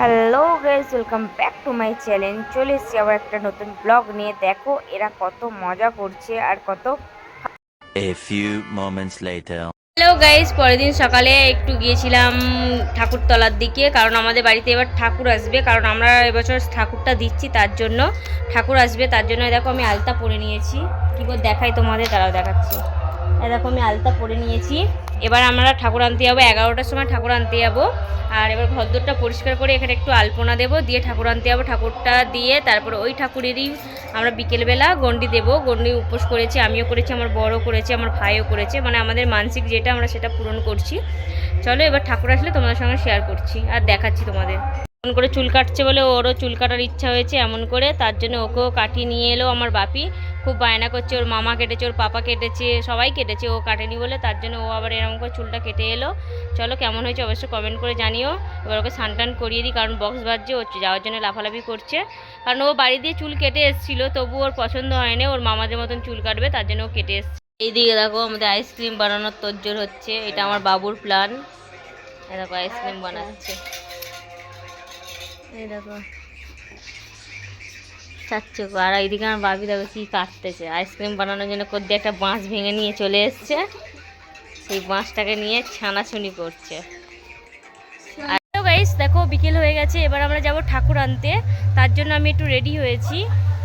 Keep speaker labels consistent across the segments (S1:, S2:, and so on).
S1: Hello guys welcome back to my channel চলে এসেছি আবার একটা নতুন ব্লগ নিয়ে। দেখো এরা কত মজা করছে আর কত
S2: A few moments later.
S3: Hello guys পরের দিন সকালে একটু গিয়েছিলাম ঠাকুরতলার দিকে কারণ আমাদের বাড়িতে এবার ঠাকুর আসবে কারণ আমরা এবছর ঠাকুরটা দিচ্ছি তার জন্য। ঠাকুর আসবে তার জন্য দেখো আমি আলতা পরে নিয়েছি। কী করে দেখাই তোমাদের তারাও দেখাচ্ছি। দেখো, আমি আলতা পরে নিয়েছি। এবার আমরা ঠাকুর আনতে যাব। এগারোটার সময় ঠাকুর আনতে যাব। আর এবার ঘরদোরটা পরিষ্কার করে এখানে একটু আলপনা দেবো। দিয়ে ঠাকুর আনতে যাব। ঠাকুরটা দিয়ে তারপর ওই ঠাকুরেরই আমরা বিকেলবেলা গন্ডি দেবো। গন্ডি উপোস করেছি, আমিও করেছি, আমার বড় করেছে, আমার ভাইও করেছে। মানে আমাদের মানসিক যেটা আমরা সেটা পূরণ করছি। চলো এবার ঠাকুর আসলে তোমাদের সঙ্গে শেয়ার করছি আর দেখাচ্ছি তোমাদের। এমন করে চুল কাটছে বলে ওরও চুল কাটার ইচ্ছা হয়েছে এমন করে। তার জন্য ওকেও কাটিয়ে নিয়ে এলো আমার বাপি। খুব বায়না করছে, ওর মামা কেটেছে, ওর পাপা কেটেছে, সবাই কেটেছে, ও কাটেনি বলে তার জন্য ও আবার এরকম করে চুলটা কেটে এলো। চলো কেমন হয়েছে অবশ্যই কমেন্ট করে জানিও। এবার ওকে টান করিয়ে দিই, কারণ বক্স বাজছে, ও যাওয়ার জন্য লাফালাফি করছে। কারণ ও বাড়ি দিয়ে চুল কেটে এসেছিল, তবু ওর পছন্দ হয়নি, ওর মামাদের মতন চুল কাটবে, তার জন্য ও কেটে এসছে। এইদিকে দেখো আমাদের আইসক্রিম বানানোর তোজ্জোর হচ্ছে, এটা আমার বাবুর প্ল্যান দেখো আইসক্রিম বানাচ্ছে। এই দেখো। চাচ্ছে আর এইদিকে আমার বাবি দেখো কি কাটতেছে। আইসক্রিম বানানোর জন্য কদ্দি একটা বাঁশ ভেঙে নিয়ে চলে এসছে। সেই বাঁশটাকে নিয়ে ছানাছুনি করছে। গাইস দেখো বিকেল হয়ে গেছে, এবার আমরা যাব ঠাকুর আনতে। তার জন্য আমি একটু রেডি হয়েছি।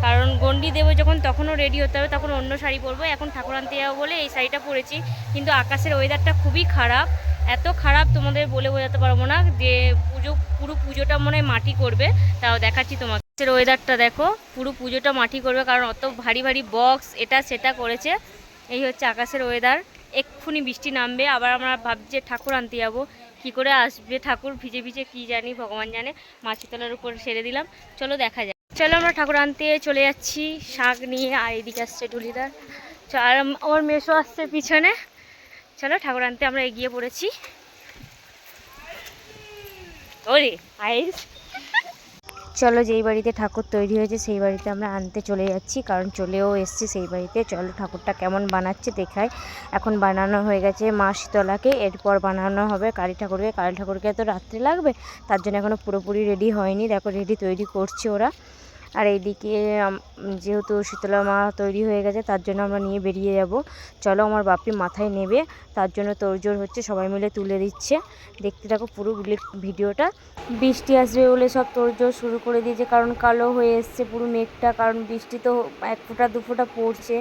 S3: কারণ গন্ডি দেবো যখন, তখনও রেডি হতে হবে, তখন অন্য শাড়ি পরবো। এখন ঠাকুর আনতে যাব বলে এই শাড়িটা পরেছি। কিন্তু আকাশের ওয়েদারটা খুবই খারাপ। এত খারাপ তোমাদের বলে বোঝাতে পারব না যে পুজো, পুরো পুজোটা মনে মাটি করবে। তাও দেখাচ্ছি তোমাকে আকাশের ওয়েদারটা দেখো, পুরো পুজোটা মাটি করবে, কারণ অত ভারী ভারী বক্স এটা সেটা করেছে। এই হচ্ছে আকাশের ওয়েদার এক্ষুনি বৃষ্টি নামবে, আবার আমরা ভাবছি যে ঠাকুর আনতে যাব। কি করে আসবে ঠাকুর, ভিজে ভিজে কি জানি, ভগবান জানে। মাছিতলার উপর সেরে দিলাম। চলো দেখা যায় চলো আমরা ঠাকুর আনতে চলে যাচ্ছি, শাক নিয়ে, আর এদিকে আসছে ডুলিদার চ- আর আম- আমার মেশো আসছে পিছনে। চলো ঠাকুর আনতে আমরা এগিয়ে পড়েছি। ওরে, আইস।
S1: চলো যেই বাড়িতে ঠাকুর তৈরি হয়েছে সেই বাড়িতে আমরা আনতে চলে যাচ্ছি, কারণ চলেও এসছি সেই বাড়িতে। চলো ঠাকুরটা কেমন বানাচ্ছে দেখায় এখন বানানো হয়ে গেছে মা শীতলাকে, এরপর বানানো হবে কালী ঠাকুরকে। কালী ঠাকুরকে তো রাত্রে লাগবে? তার জন্য এখনও পুরোপুরি রেডি হয়নি। দেখো রেডি তৈরি করছে ওরা। আর এইদিকে যেহেতু শীতলা মা তৈরি হয়ে গেছে, তার জন্য আমরা নিয়ে বেরিয়ে যাব। চলো, আমার বাপি মাথায় নেবে, তার জন্য তোড়জোড় হচ্ছে সবাই মিলে তুলে দিচ্ছে। দেখতে থাকো পুরো ভিডিওটা। বৃষ্টি আসবে বলে সব তোড়জোড় শুরু করে দিয়েছে, কারণ কালো হয়ে এসছে পুরো মেঘটা, কারণ বৃষ্টি তো এক ফোঁটা, দু ফোঁটা পড়ছে।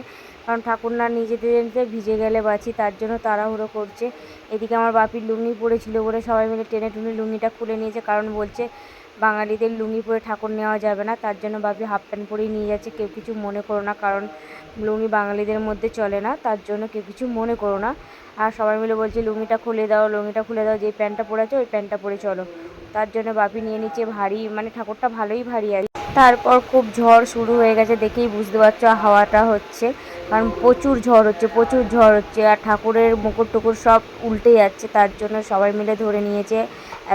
S1: কারণ ঠাকুর না নিজেদের ভিজে গেলে বাঁচি, তার জন্য তাড়াহুড়ো করছে। এদিকে আমার বাপির লুঙ্গি পড়েছিল বলে সবাই মিলে টেনে টুনে লুঙ্গিটা খুলে নিয়েছে, কারণ বলছে বাঙালিদের লুঙ্গি পরে ঠাকুর নেওয়া যাবে না, তার জন্য বাপি হাফ প্যান্ট পরেই নিয়ে যাচ্ছে, কেউ কিছু মনে করো না, কারণ লুঙ্গি বাঙালিদের মধ্যে চলে না, তার জন্য কেউ কিছু মনে করো না আর সবাই মিলে বলছে, লুঙ্গিটা খুলে দাও, লুঙ্গিটা খুলে দাও, যে প্যান্টটা পরে আছে, ওই প্যান্টটা পরে চলো তার জন্য বাপি নিয়ে নিচ্ছে, ভারী মানে ঠাকুরটা ভালোই ভারী কি। তারপর খুব ঝড় শুরু হয়ে গেছে দেখেই বুঝতে পারছ হাওয়াটা হচ্ছে। কারণ প্রচুর ঝড় হচ্ছে, প্রচুর ঝড় হচ্ছে আর ঠাকুরের মুকুট টুকুর সব উল্টে যাচ্ছে, তার জন্য সবাই মিলে ধরে নিয়েছে।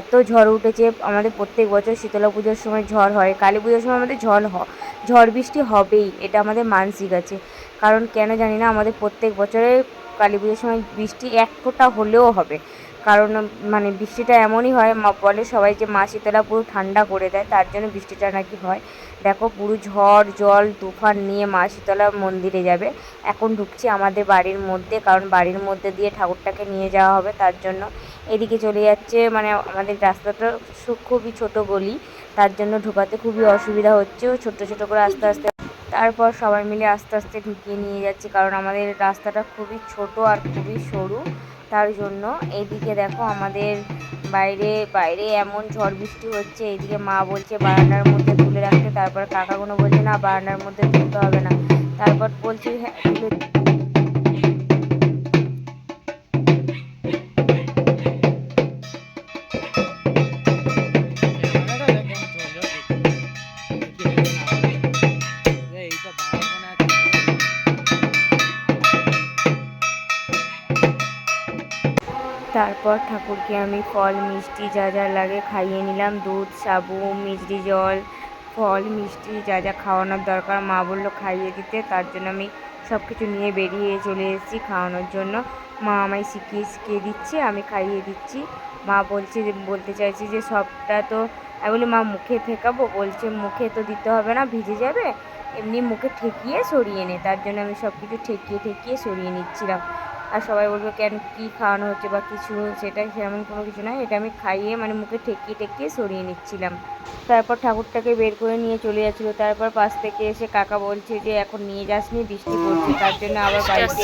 S1: এত ঝড় উঠেছে, আমাদের প্রত্যেক বছর শীতলা পুজোর সময় ঝড় হয়, কালী পুজোর সময় আমাদের ঝড় হ, ঝড় বৃষ্টি হবেই, এটা আমাদের মানসিক আছে। কারণ কেন জানি না, আমাদের প্রত্যেক বছরে কালী পুজোর সময় বৃষ্টি এক ফোঁটা হলেও হবে। কারণ মানে বৃষ্টিটা এমনই হয় বলে সবাই যে মা শীতলা পুরো ঠান্ডা করে দেয়, তার জন্য বৃষ্টিটা নাকি হয়। দেখো পুরো ঝড়, জল, তুফান নিয়ে মা শীতলা মন্দিরে যাবে। এখন ঢুকছি আমাদের বাড়ির মধ্যে, কারণ বাড়ির মধ্যে দিয়ে ঠাকুরটাকে নিয়ে যাওয়া হবে, তার জন্য। এদিকে চলে যাচ্ছে মানে আমাদের রাস্তাটা খুবই ছোট গলি, তার জন্য ঢোকাতে খুবই অসুবিধা হচ্ছে ছোট ছোট করে আস্তে আস্তে তারপর সবাই মিলে আস্তে আস্তে ঢুকিয়ে নিয়ে যাচ্ছে, কারণ আমাদের রাস্তাটা খুবই ছোট আর খুবই সরু। তার জন্য। এদিকে দেখো আমাদের বাইরে বাইরে এমন ঝড় বৃষ্টি হচ্ছে, এদিকে মা বলছে বারান্দার মধ্যে তুলে রাখতে, তারপর কাকাগুলো বলছে না, বারান্দার মধ্যে তুলতে হবে না। তারপর বলছি হ্যাঁ তারপর ঠাকুরকে আমি ফল, মিষ্টি যা যা লাগে খাইয়ে নিলাম। দুধ, সাবু, মিষ্টি জল, ফল, মিষ্টি যা যা খাওয়ানোর দরকার মা বলল খাইয়ে দিতে। তার জন্য আমি সব কিছু নিয়ে বেরিয়ে চলে এসেছি খাওয়ানোর জন্য। মা আমায় শিখিয়ে শিখিয়ে দিচ্ছে, আমি খাইয়ে দিচ্ছি। মা বলছে যে, বলতে চাইছে যে, সবটা তো, আমি বলি, মা, মুখে ঠেকাবো? বলছে, মুখে তো দিতে হবে না, ভিজে যাবে। এমনি মুখে ঠেকিয়ে সরিয়ে নে। তার জন্য আমি সব কিছু ঠেকিয়ে ঠেকিয়ে সরিয়ে নিচ্ছিলাম। আর সবাই বলবে কেন কী খাওয়ানো হচ্ছে বা কিছু সেটা সেরকম কোনো কিছু নয়। এটা আমি খাইয়ে মানে মুখে ঠেকিয়ে ঠেকিয়ে সরিয়ে নিচ্ছিলাম। তারপর ঠাকুরটাকে বের করে নিয়ে চলে যাচ্ছিল। তারপর পাশ থেকে এসে কাকা বলছে যে এখন নিয়ে যাসনি বৃষ্টি পড়ছে তার জন্য আবার বাড়িতে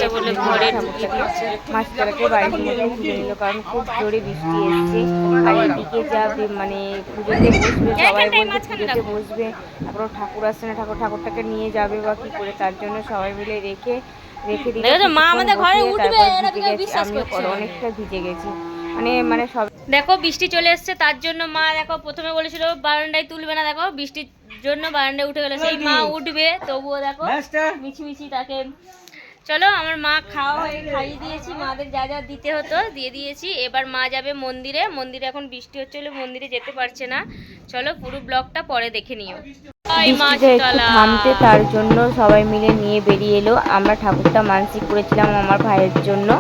S3: ঢুকিয়ে
S1: বাড়ির মধ্যে তুলে নিল কারণ খুব জোরে বৃষ্টি এসছে। আর এদিকে যা মানে পুজোতে বসবে সবাই বলছে পুজোতে বসবে। তারপর ঠাকুর আসছে না ঠাকুর ঠাকুরটাকে নিয়ে যাবে বা কী করে তার জন্য সবাই মিলে রেখে রেখে
S3: দেখো মা আমাদের ঘরে উঠবে,
S1: অনেকটা ভিজে গেছি। মানে মানে সব
S3: দেখো বৃষ্টি চলে এসছে তার জন্য মা দেখো প্রথমে বলেছিল বারান্দায় তুলবে না দেখো বৃষ্টির জন্য বারান্দায় উঠে গেলে। সেই মা উঠবে তবুও দেখো মিছিমিছি তাকে। চলো আমার মা খাওয়া হয়ে খাইয়ে দিয়েছি মাদের যা যা দিতে হতো দিয়ে দিয়েছি। এবার মা যাবে মন্দিরে মন্দিরে এখন বৃষ্টি হচ্ছে বলে মন্দিরে যেতে পারছে না। চলো পুরো ব্লগটা পরে দেখে নিও।
S1: বৃষ্টিটা একটু থামতে তার জন্য সবাই মিলে নিয়ে বেরিয়ে এলো। আমরা ঠাকুরটা মানসিক করেছিলাম আমার ভাইয়ের জন্য।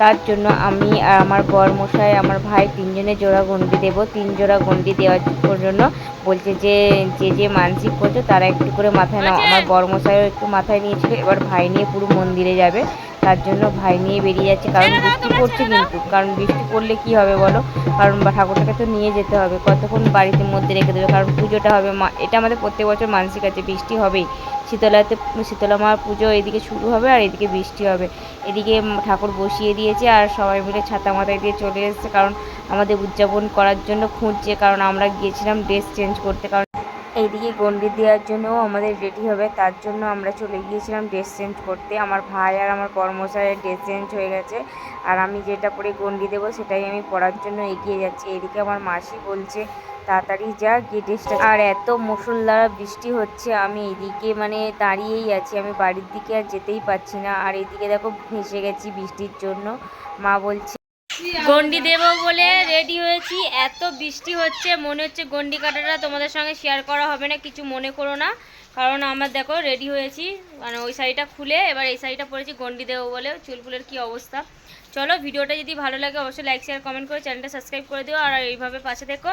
S1: তার জন্য আমি আর আমার বর মশাই আমার ভাই তিনজনে জোড়া গন্ডি দেব। তিন জোড়া গন্ডি দেওয়ার জন্য বলছে যে যে যে মানসিক করছ তারা একটু করে মাথায় নাও। আমার বর মশাইও একটু মাথায় নিয়েছিল। এবার ভাই নিয়ে পুরো মন্দিরে যাবে। তার জন্য ভাই নিয়ে বেরিয়ে যাচ্ছে কারণ বৃষ্টি পড়ছে কিন্তু। কারণ বৃষ্টি পড়লে কি হবে বলো? কারণ ঠাকুরটাকে তো নিয়ে যেতে হবে কতক্ষণ বাড়িতে মধ্যে রেখে দেবে? কারণ পুজোটা হবে মা এটা আমাদের প্রত্যেক বছর মানসিক আছে বৃষ্টি হবেই। শীতলাতে শীতলা মার পুজো এদিকে শুরু হবে আর এদিকে বৃষ্টি হবে। এদিকে ঠাকুর বসিয়ে দিয়েছে আর সবাই মিলে ছাতা মাথায় দিয়ে চলে এসেছে কারণ আমাদের উদযাপন করার জন্য খুঁজছে কারণ আমরা গিয়েছিলাম ড্রেস চেঞ্জ করতে কারণ এইদিকে গন্ডি দেওয়ার জন্যও আমাদের রেডি হবে। তার জন্য আমরা চলে গিয়েছিলাম ড্রেস চেঞ্জ করতে। আমার ভাই আর আমার কর্মচারীর ড্রেস চেঞ্জ হয়ে গেছে। আর আমি যেটা পরে গন্ডি দেবো, সেটাই আমি পরার জন্য এগিয়ে যাচ্ছি। এদিকে আমার মাসি বলছে, তাড়াতাড়ি যা গিয়ে ড্রেসটা আর এত মুসলধারা বৃষ্টি হচ্ছে, আমি এদিকে মানে দাঁড়িয়েই আছি। আমি বাড়ির দিকে আর যেতেই পারছি না। আর এদিকে দেখো, ভেসে গেছি বৃষ্টির জন্য। মা বলছে
S3: গন্ডি দেব বলে রেডি হয়েছি। এত বৃষ্টি হচ্ছে, মনে হচ্ছে গন্ডি কাটাটা তোমাদের সঙ্গে শেয়ার করা হবে না, কিছু মনে করো না। কারণ আমার দেখো রেডি হয়েছি মানে ওই শাড়িটা খুলে এবার এই শাড়িটা পরেছি গন্ডি দেবো বলে চুল ফুলের কী অবস্থা। চলো ভিডিওটা যদি ভালো লাগে অবশ্যই লাইক শেয়ার কমেন্ট করে চ্যানেলটা সাবস্ক্রাইব করে দিও আর এইভাবে পাশে দেখো।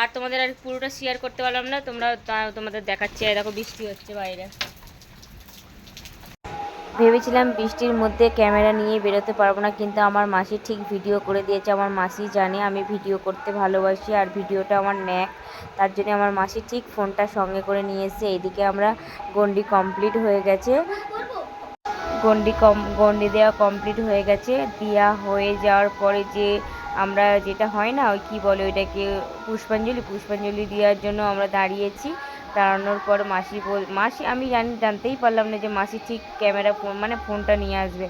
S3: আর তোমাদের আর পুরোটা শেয়ার করতে পারলাম না তোমরা তোমাদের দেখাচ্ছি। দেখো বৃষ্টি হচ্ছে বাইরে।
S1: ভেবেছিলাম বৃষ্টির মধ্যে ক্যামেরা নিয়ে বেরোতে পারব না, কিন্তু আমার মাসি ঠিক ভিডিও করে দিয়েছে। আমার মাসি জানে আমি ভিডিও করতে ভালোবাসি আর ভিডিওটা আমার ন্যাক। তার জন্য আমার মাসি ঠিক ফোনটা সঙ্গে করে নিয়ে এসেছে। এদিকে আমরা গন্ডি কমপ্লিট হয়ে গেছে। গন্ডি কম গন্ডি দেওয়া কমপ্লিট হয়ে গেছে। দেওয়া হয়ে যাওয়ার পরে যে আমরা যেটা হয় না, ওই কী বলে ওইটাকে, পুষ্পাঞ্জলি পুষ্পাঞ্জলি দেওয়ার জন্য আমরা দাঁড়িয়েছি। দাঁড়ানোর পর মাসি বল, মাসি, আমি জানি, জানতেই পারলাম না যে মাসি ঠিক ক্যামেরা ফোন মানে ফোনটা নিয়ে আসবে।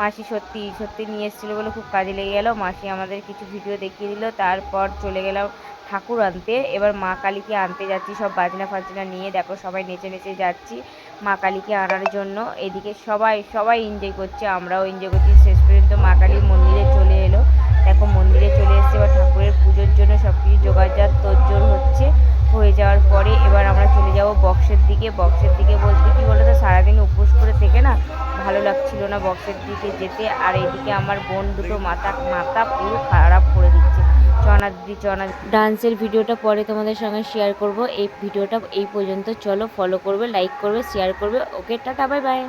S1: মাসি সত্যি সত্যি নিয়ে এসেছিল বলে খুব কাজে লেগে গেল। মাসি আমাদের কিছু ভিডিও দেখিয়ে দিল। তারপর চলে গেলাম ঠাকুর আনতে। এবার মা কালীকে আনতে যাচ্ছি। সব বাজনা ফাজনা নিয়ে দেখো সবাই নেচে নেচে যাচ্ছি মা কালীকে আনার জন্য। এদিকে সবাই সবাই এনজয় করছে, আমরাও এনজয় করছি। শেষ পর্যন্ত মা কালীর মন্দিরে মন্দিরে চলে এসেছে। এবার ঠাকুরের পুজোর জন্য সব কিছু যোগাযোগ তোড়জোড় হচ্ছে। হয়ে যাওয়ার পরে এবার আমরা চলে যাব বক্সের দিকে। বক্সের দিকে বলতে কি বলো তো সারাদিন উপোস করে থেকে না ভালো লাগছিল না বক্সের দিকে যেতে। আর এদিকে আমার বোন দুটো মাথা মাথা পুরো খারাপ করে দিচ্ছে। চনা দিদি, চনা ডান্সের ভিডিওটা পরে তোমাদের সঙ্গে শেয়ার করব। এই ভিডিওটা এই পর্যন্ত। চলো ফলো করবে লাইক করবে শেয়ার করবে। ওকে টাটা বাই বাই